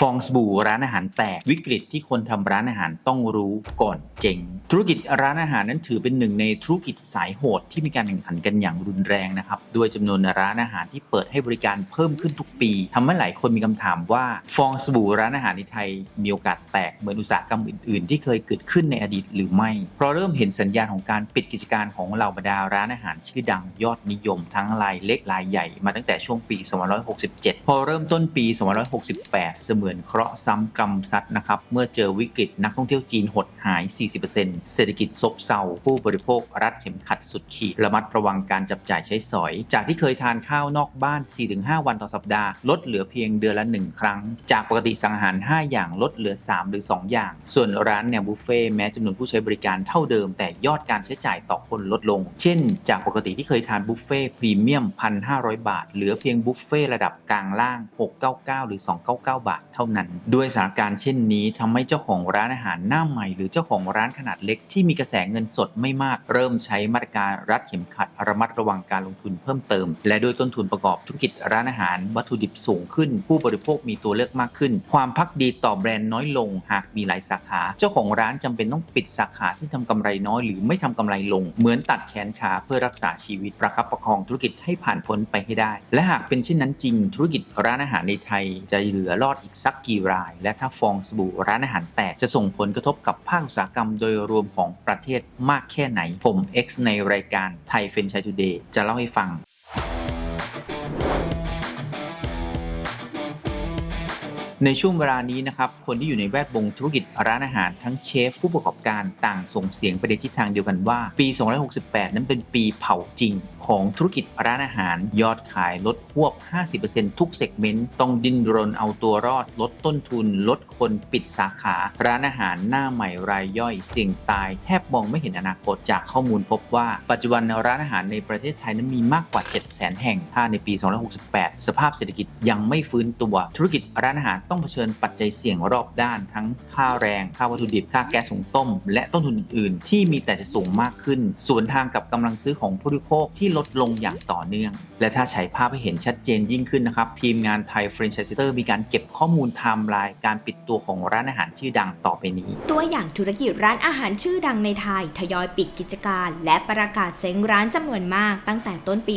ฟองสบู่ร้านอาหารแตกวิกฤตที่คนทำร้านอาหารต้องรู้ก่อนเจ๊งธุรกิจร้านอาหารนั้นถือเป็นหนึ่งในธุรกิจสายโหดที่มีการแข่งขันกันอย่างรุนแรงนะครับด้วยจำนวนร้านอาหารที่เปิดให้บริการเพิ่มขึ้นทุกปีทำให้หลายคนมีคำถามว่า ฟองสบู่ร้านอาหารในไทย มีโอกาสแตกเหมือนอุตสาหกรรมอื่น ๆ ที่เคยเกิดขึ้นในอดีตหรือไม่ เพราะเริ่มเห็นสัญญาณของการปิดกิจการของเหล่าบรรดาร้านอาหารชื่อดังยอดนิยม ทั้งรายเล็กรายใหญ่มาตั้งแต่ช่วงปี 2567 พอเริ่มต้นปี 2568 เสมืือนเคราะห์ซ้ำกรรมซัดนะครับ เมื่อเจอวิกฤตนักท่องเที่ยวจีนหดหาย 40%เศรษฐกิจซบเซาผู้บริโภครัดเข็มขัดสุดขีด ระมัดระวังการจับจ่ายใช้สอย จากที่เคยทานข้าวนอกบ้าน 4-5 วันต่อสัปดาห์ ลดเหลือเพียงเดือนละ 1 ครั้ง จากปกติสั่งอาหาร 5 อย่างลดเหลือ 3 หรือ 2 อย่าง ส่วนร้านแนวบุฟเฟ่แม้จำนวนผู้ใช้บริการเท่าเดิม แต่ยอดการใช้จ่ายต่อคนลดลง เช่น จากปกติที่เคยทานบุฟเฟ่พรีเมียม 1,500 บาท เหลือเพียงบุฟเฟ่ระดับกลางล่าง 699 หรือ 299 บาทเท่านั้น ด้วยสถานการณ์เช่นนี้ทำให้เจ้าของร้านอาหารหน้าใหม่ หรือเจ้าของร้านขนาดเล็กที่มีกระแสเงินสดไม่มาก เริ่มใช้มาตรการรัดเข็มขัดระมัดระวังการลงทุนเพิ่มเติม และด้วยต้นทุนประกอบธุรกิจร้านอาหาร วัตถุดิบสูงขึ้น ผู้บริโภคมีตัวเลือกมากขึ้น ความพักดีต่อแบรนด์น้อยลง หากมีหลายสาขา เจ้าของร้านจำเป็นต้องปิดสาขาที่ทำกำไรน้อย หรือไม่ทำกำไรลง เหมือนตัดแขนขาเพื่อรักษาชีวิตประคับประคองธุรกิจให้ผ่านพ้นไปให้ได้ และหากเป็นเช่นนั้นจริง ธุรกิจร้านอาหารในไทยจะเหลือรอดอีกสักกี่ราย และถ้าฟองสบู่ร้านอาหารแตกจะส่งผลกระทบกับภาคอุตสาหกรรมโดยรวมของประเทศมากแค่ไหน ผม X ในรายการไทยเฟนชัยทูเดย์จะเล่าให้ฟัง ในช่วงเวลานี้นะครับ คนที่อยู่ในแวดวงธุรกิจร้านอาหารทั้งเชฟผู้ประกอบการต่างส่งเสียงไปในทิศทางเดียวกันว่า ปี 268 นั้นเป็นปีเผาจริง ของธุรกิจร้านอาหาร ยอดขายลดพวบ 50%ทุกเซกเมนต์ ต้องดิ้นรนเอาตัวรอด ลดต้นทุน ลดคนปิดสาขา ร้านอาหารหน้าใหม่รายย่อย เสี่ยงตาย แทบมองไม่เห็นอนาคตจากข้อมูลพบว่า ปัจจุบันร้านอาหารในประเทศไทยนั้นมีมากกว่า 700,000 แห่งถ้าในปี 268 สภาพเศรษฐกิจยังไม่ฟื้นตัวธุรกิจร้านอาหารต้องเผชิญปัจจัยเสี่ยงรอบด้าน ทั้งค่าแรง ค่าวัตถุดิบ ค่าแก๊สหุงต้ม และต้นทุนอื่นๆ ที่มีแต่จะสูงมากขึ้นส่วนทางกับกำลังซื้อของผู้บริโภคที่ลดลงอย่างต่อเนื่อง และถ้าฉายภาพให้เห็นชัดเจนยิ่งขึ้นนะครับ ทีมงานไทย f r a n c h i s e r มีการเก็บข้อมูลไทม์ไลน์การปิดตัวของร้านอาหารชื่อดังต่อไปนี้ ตัวอย่างธุรกิจร้านอาหารชื่อดังในไทย ทยอยปิดกิจการ และประกาศเซ้งร้านจำนวนมาก ตั้งแต่ต้นปี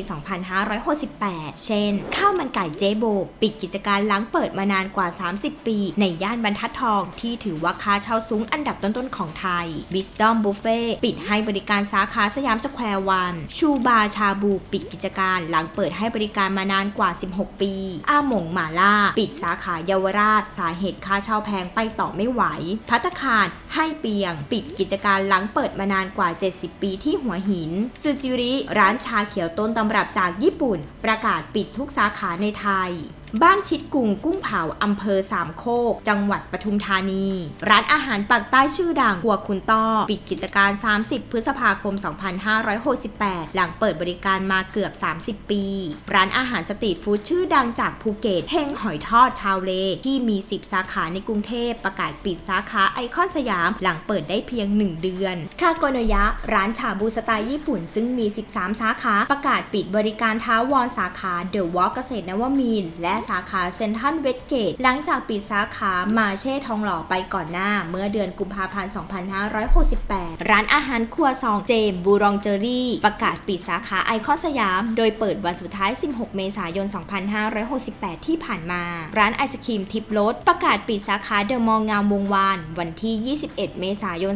2568 เช่น ข้าวมันไก่เจโบ ปิดกิจการหลังเปิดมานานกว่า30 ปี ในย่านบรรทัดทองที่ถือว่าค่าเช่าสูงอันดับต้นๆของไทย Wisdom Buffet ปิดให้บริการสาขาสยามสแควร์วัน ชูบาชาบูปิดกิจการหลังเปิดให้บริการมานานกว่า 16 ปี อาหมงหมาล่า ปิดสาขาเยาวราช สาเหตุค่าเช่าแพงไปต่อไม่ไหว พัตคารให้เปียง ปิดกิจการหลังเปิดมานานกว่า 70 ปีที่หัวหินซูจิริ ร้านชาเขียวต้นตำรับจากญี่ปุ่น ประกาศปิดทุกสาขาในไทย บ้านชิดกุงกุ้งเผาอำเภอสามโคก จังหวัดปทุมธานี ร้านอาหารปากใต้ชื่อดังหัวคุณต้อ ปิดกิจการ 30 พฤษภาคม 2568 หลังเปิดบริการมาเกือบ 30 ปี ร้านอาหารสตรีทฟู้ดชื่อดังจากภูเก็ตเฮงหอยทอดชาวเล ที่มี 10 สาขาในกรุงเทพประกาศปิดสาขาไอคอนสยามหลังเปิดได้เพียง 1 เดือนคาโกโนยะ ร้านชาบูสไตล์ญี่ปุ่นซึ่งมี 13 สาขาประกาศปิดบริการท้าวรสาขาเดอะวอล์กเกษตรนวมินและสาขาเซนทันเวสเกตหลังจากปิดสาขามาเช่ทองหล่อไปก่อนหน้า เมื่อเดือนกุมภาพันธ์ 2568 ร้านอาหารครัวซองเจมบูรองเจอรี่ ประกาศปิดสาขาไอคอนสยาม โดยเปิดวันสุดท้าย 16 เมษายน 2568 ที่ผ่านมา ร้านไอศครีมทิปรสประกาศปิดสาขาเดอะมอลล์งามวงวาน วันที่ 21 เมษายน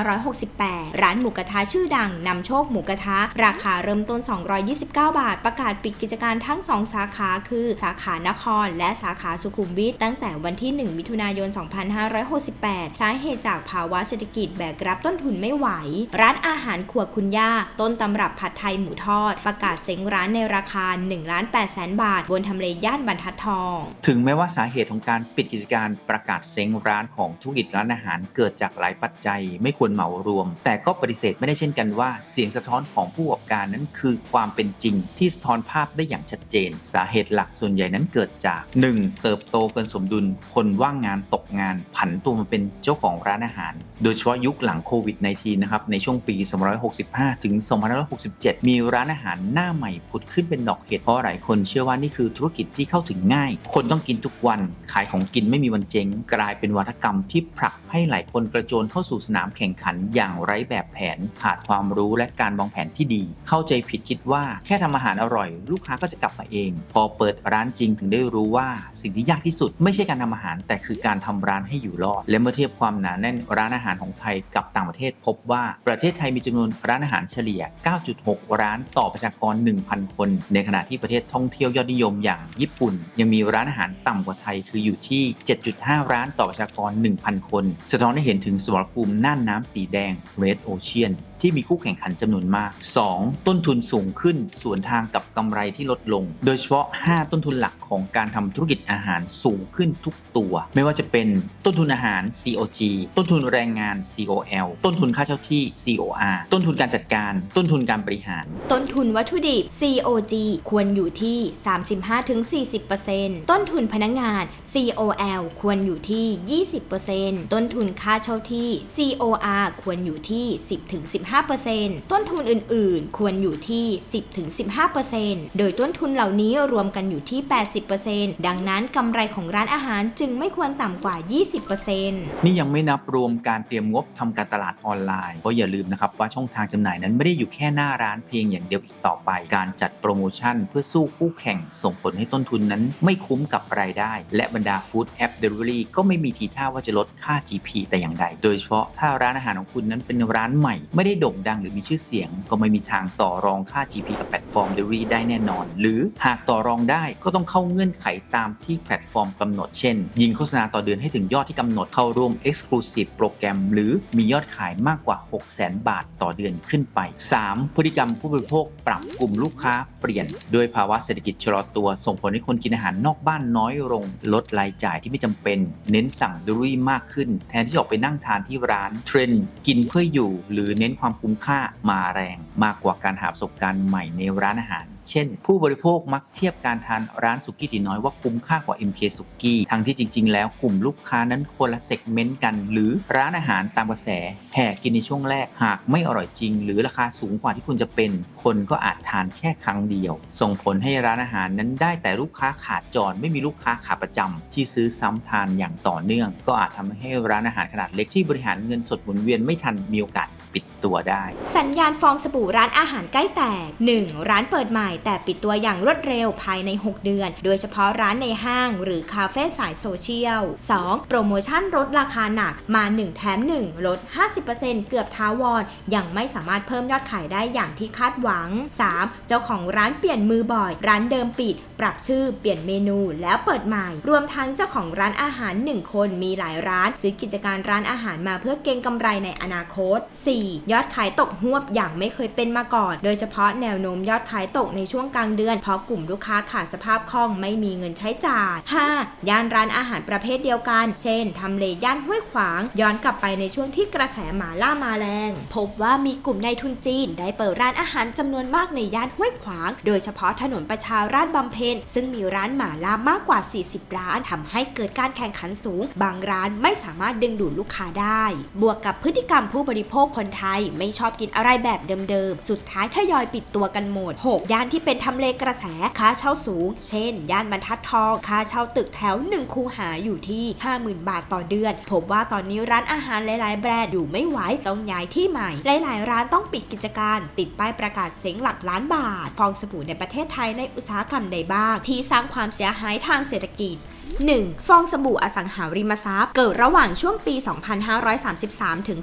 2568 ร้านหมูกระทะชื่อดังนำโชคหมูกระทะ ราคาเริ่มต้น 229 บาท ประกาศปิดกิจการทั้ง 2 สาขาคือสาขานคร และสาขาสุขุมวิทตั้งแต่วันที่ 1 มิถุนายน 2568 สาเหตุจากภาวะเศรษฐกิจแบกรับต้นทุนไม่ไหว ร้านอาหารครัวคุณย่า ต้นตำรับผัดไทยหมูทอด ประกาศเซ้งร้านในราคา1ล้าน8แสนบาท บนทำเลย่านบรรทัดทอง ถึงแม้ว่าสาเหตุของการปิดกิจการประกาศเซ้งร้านของธุรกิจร้านอาหารเกิดจากหลายปัจจัย ไม่ควรเหมารวม แต่ก็ปฏิเสธไม่ได้เช่นกันว่าเสียงสะท้อนของผู้ประกอบการนั้นคือความเป็นจริงที่สะท้อนภาพได้อย่างชัดเจน สาเหตุหลักส่วนใหญ่นั้นนั้นเกิดจาก 1. เติบโตเกินสมดุล คนว่างงานตกงาน ผันตัวมาเป็นเจ้าของร้านอาหาร โดยเฉพาะยุคหลังโควิด -19 นะครับ ในช่วงปี 2565 ถึง 2567 มีร้านอาหารหน้าใหม่ผุดขึ้นเป็นดอกเห็ดเพราะหลายคนเชื่อว่านี่คือธุรกิจที่เข้าถึงง่าย คนต้องกินทุกวัน ขายของกินไม่มีวันเจ๊ง กลายเป็นวัฒกรรมที่ผลักให้หลายคนกระโจนเข้าสู่สนามแข่งขันอย่างไร้แบบแผน ขาดความรู้และการวางแผนที่ดี เข้าใจผิดคิดว่าแค่ทำอาหารอร่อย ลูกค้าก็จะกลับมาเอง พอเปิดร้านจริงถึงได้รู้ว่าสิ่งที่ยากที่สุดไม่ใช่การทำอาหาร แต่คือการทำร้านให้อยู่รอด และเมื่อเทียบความหนาแน่นร้านอาหารของไทยกับต่างประเทศ พบว่าประเทศไทยมีจำนวนร้านอาหารเฉลี่ย 9.6 ร้านต่อประชากร 1,000 คน ในขณะที่ประเทศท่องเที่ยวยอดนิยมอย่างญี่ปุ่น ยังมีร้านอาหารต่ำกว่าไทยคืออยู่ที่ 7.5 ร้านต่อประชากร 1,000 คน สะท้อนให้เห็นถึงสมรภูมิน่านน้ำสีแดง Red Ocean ที่มีคู่แข่งขันจำนวนมาก 2. ต้นทุนสูงขึ้นสวนทางกับกำไรที่ลดลง โดยเฉพาะ 5 ต้นทุนหลักของการทำธุรกิจอาหารสูงขึ้นทุกตัว ไม่ว่าจะเป็นต้นทุนอาหาร COG ต้นทุนแรงงาน COL ต้นทุนค่าเช่าที่ COR ต้นทุนการจัดการ ต้นทุนการบริหาร ต้นทุนวัตถุดิบ COG ควรอยู่ที่ 35-40%ต้นทุนพนักงาน COL ควรอยู่ที่ 20%ต้นทุนค่าเช่าที่ COR ควรอยู่ที่ 10-15%ต้นทุนอื่น ๆ ควรอยู่ที่ 10-15%โดยต้นทุนเหล่านี้รวมกันอยู่ที่ 80%ดังนั้นกำไรของร้านอาหารจึงไม่ควรต่ำกว่า 20%นี่ยังไม่นับรวมการเตรียมงบทำการตลาดออนไลน์เพราะอย่าลืมนะครับว่าช่องทางจำหน่ายนั้นไม่ได้อยู่แค่หน้าร้านเพียงอย่างเดียวอีกต่อไป การจัดโปรโมชั่นเพื่อสู้คู่แข่งส่งผลให้ต้นทุนนั้นไม่คุ้มกับรายได้ และบรรดาฟู้ดแอปเดลิเวอรี่ก็ไม่มีทีท่าว่าจะลดค่า GP แต่อย่างใด โดยเฉพาะถ้าร้านอาหารของคุณนั้นเป็นร้านใหม่ ไม่ได้โด่งดังหรือมีชื่อเสียง ก็ไม่มีทางต่อรองค่า GP กับแพลตฟอร์มเดลิเวอรี่ได้แน่นอน หรือหากต่อรองได้ก็ต้องเข้าเงื่อนไขตามที่แพลตฟอร์มกำหนด เช่น ยิงโฆษณาต่อเดือนให้ถึงยอดที่กำหนดเข้าร่วม Exclusive โปรแกรม หรือมียอดขายมากกว่า 600,000 บาทต่อเดือนขึ้นไป 3. พฤติกรรมผู้บริโภคปรับกลุ่มลูกค้าเปลี่ยน ด้วยภาวะเศรษฐกิจชะลอตัว ส่งผลให้คนกินอาหารนอกบ้านน้อยลง ลดรายจ่ายที่ไม่จำเป็น เน้นสั่งดลิมากขึ้น แทนที่จะออกไปนั่งทานที่ร้านเทรนด์กินเพื่ออยู่ หรือเน้นความคุ้มค่ามาแรง มากกว่าการหาประสบการณ์ใหม่ในร้านอาหาร เช่น ผู้บริโภคมักเทียบการทานร้านสุกี้ตีน้อยว่าคุ้มค่ากว่า MK สุกี้ทั้งที่จริง ๆ แล้วกลุ่มลูกค้านั้นคนละเซกเมนต์กัน หรือร้านอาหารตามกระแสแห่กินในช่วงแรกหากไม่อร่อยจริง หรือราคาสูงกว่าที่คุณจะเป็น คนก็อาจทานแค่ครั้งเดียว ส่งผลให้ร้านอาหารนั้นได้แต่ลูกค้าขาดจรไม่มีลูกค้าขาประจำที่ซื้อซ้ำทานอย่างต่อเนื่อง ก็อาจทำให้ร้านอาหารขนาดเล็กที่บริหารเงินสดหมุนเวียนไม่ทันมีโอกาส ปิดตัวได้ สัญญาณฟองสบู่ร้านอาหารใกล้แตก 1. ร้านเปิดใหม่แต่ปิดตัวอย่างรวดเร็วภายใน 6 เดือน โดยเฉพาะร้านในห้าง หรือคาเฟ่สายโซเชียล 2. โปรโมชั่นลดราคาหนักมา 1 แถม 1 ลด 50%เกือบท้าวร ยังไม่สามารถเพิ่มยอดขายได้อย่างที่คาดหวัง 3. เจ้าของร้านเปลี่ยนมือบ่อย ร้านเดิมปิด ปรับชื่อเปลี่ยนเมนูแล้วเปิดใหม่ รวมทั้งเจ้าของร้านอาหาร 1 คนมีหลายร้าน ซื้อกิจการร้านอาหารมาเพื่อเก็งกำไรในอนาคต 4. ยอดขายตกหวบอย่างไม่เคยเป็นมาก่อน โดยเฉพาะแนวโน้มยอดขายตกในช่วงกลางเดือน เพราะกลุ่มลูกค้าขาดสภาพคล่องไม่มีเงินใช้จ่าย 5. ย่านร้านอาหารประเภทเดียวกัน เช่นทำเลย่านห้วยขวาง ย้อนกลับไปในช่วงที่กระแสหมาล่ามาแรง พบว่ามีกลุ่มนายทุนจีน ได้เปิดร้านอาหารจำนวนมากในย่านห้วยขวาง โดยเฉพาะถนนประชาราษฎร์บำเพ็ญซึ่งมีร้านหมาล่ามากกว่า 40 ร้านทำให้เกิดการแข่งขันสูง บางร้านไม่สามารถดึงดูดลูกค้าได้ บวกกับพฤติกรรมผู้บริโภคคนไทยไม่ชอบกินอะไรแบบเดิมๆ สุดท้ายทยอยปิดตัวกันหมด 6 ย่านที่เป็นทำเลกระแสค่าเช่าสูง เช่น ย่านบรรทัดทองค่าเช่าตึกแถว 1 คูหาอยู่ที่ 50,000 บาทต่อเดือน พบว่าตอนนี้ร้านอาหารหลายๆ แบรนด์อยู่ไม่ไหวต้องย้ายที่ใหม่ หลายๆ ร้านต้องปิดกิจการ ติดป้ายประกาศเซ็งหลักล้านบาทฟองสบู่ในประเทศไทยในอุตสาหกรรมใดบ้าง ที่สร้างความเสียหายทางเศรษฐกิจ 1. ฟองสบู่อสังหาริมทรัพย์ เกิดระหว่างช่วงปี 2533 ถึง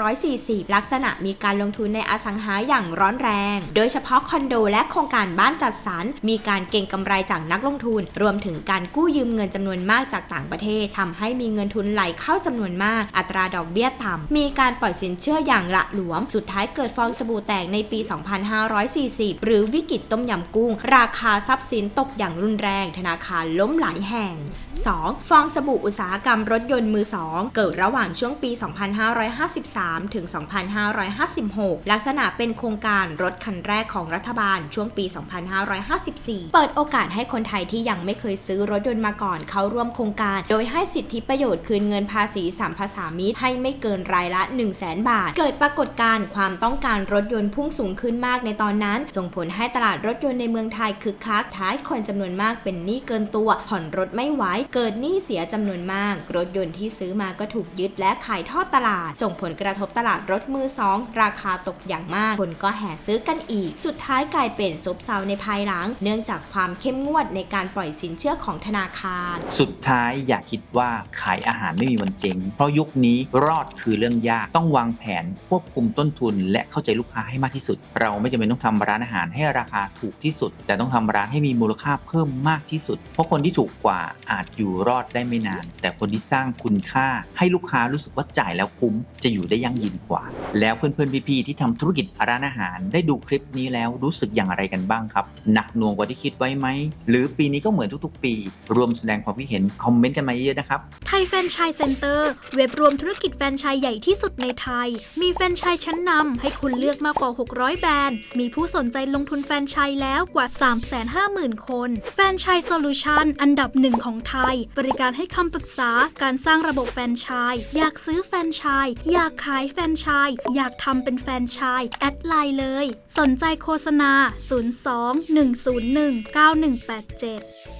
2540 ลักษณะมีการลงทุนในอสังหาอย่างร้อนแรง โดยเฉพาะคอนโดและโครงการบ้านจัดสรร มีการเก็งกำไรจากนักลงทุน รวมถึงการกู้ยืมเงินจำนวนมากจากต่างประเทศทำให้มีเงินทุนไหลเข้าจำนวนมาก อัตราดอกเบี้ยต่ำ มีการปล่อยสินเชื่ออย่างละหลวม สุดท้ายเกิดฟองสบู่แตกในปี 2540 หรือวิกฤตต้มยำกุ้ง ราคาทรัพย์สินตกอย่างรุนแรง ธนาคารล้มหลายแห่ง 2. ฟองสบู่อุตสาหกรรมรถยนต์มือ 2 เกิดระหว่างช่วงปี 2553 ถึง 2556 ลักษณะเป็นโครงการรถคันแรกของรัฐบาลช่วงปี 2554 เปิดโอกาสให้คนไทยที่ยังไม่เคยซื้อรถยนต์มาก่อนเข้าร่วมโครงการ โดยให้สิทธิประโยชน์คืนเงินภาษีสัมภาษามิตรให้ไม่เกินรายละ 1 0 0 0 0แบาท เกิดปรากฏการณ์ความต้องการรถยนต์พุ่งสูงขึ้นมากในตอนนั้น ส่งผลให้ตลาดรถยนต์ในเมืองไทยคึกคักท้ายคนจำนวนมากเป็นหนี้เกินตัวผ่อนรถไม่ไหวเกิดหนี้เสียจำนวนมาก รถยนต์ที่ซื้อมาก็ถูกยึดและขายทอดตลาด ส่งผลกระทบตลาดรถมือสองราคาตกอย่างมาก คนก็แห่ซื้อกันอีก สุดท้ายกลายเป็นซบเซาในภายหลัง เนื่องจากความเข้มงวดในการปล่อยสินเชื่อของธนาคาร สุดท้ายอย่าคิดว่าขายอาหารไม่มีวันเจ๊งเพราะยุคนี้รอดคือเรื่องยากต้องวางแผนควบคุมต้นทุน และเข้าใจลูกค้าให้มากที่สุด เราไม่จำเป็นต้องทำร้านอาหารให้ราคาถูกที่สุด แต่ต้องทำร้านให้มีมูลค่าเพิ่มมากที่สุด เพราะคนที่ถูกกว่าอาจอยู่รอดได้ไม่นาน แต่คนที่สร้างคุณค่าให้ลูกค้ารู้สึกว่าจ่ายแล้วคุ้ม จะอยู่ได้ยั่งยืนกว่า แล้วเพื่อนๆพี่ๆที่ทำธุรกิจร้านอาหาร ได้ดูคลิปนี้แล้วรู้สึกอย่างไรกันบ้างครับ หนักหน่วงกว่าที่คิดไว้ไหม หรือปีนี้ก็เหมือนทุกๆ ปี รวมแสดงความคิดเห็นคอมเมนต์กันมาเยอะๆนะครับไทยแฟนชส์เซ็นเตอร์เว็บรวมธุรกิจแฟนชส์ใหญ่ที่สุดในไทย มีแฟนชส์ชั้นนำให้คุณเลือกมากกว่า 600 แบรนด์ มีผู้สนใจลงทุนแฟนชส์แล้วกว่า 350,000 คน แฟนชส์โซลูชันอันดับหนึ่งของไทย บริการให้คำปรึกษาการสร้างระบบแฟนชาย อยากซื้อแฟนชาย อยากขายแฟนชาย อยากทำเป็นแฟนชาย แอดไลน์เลย สนใจโฆษณา 02 101 9187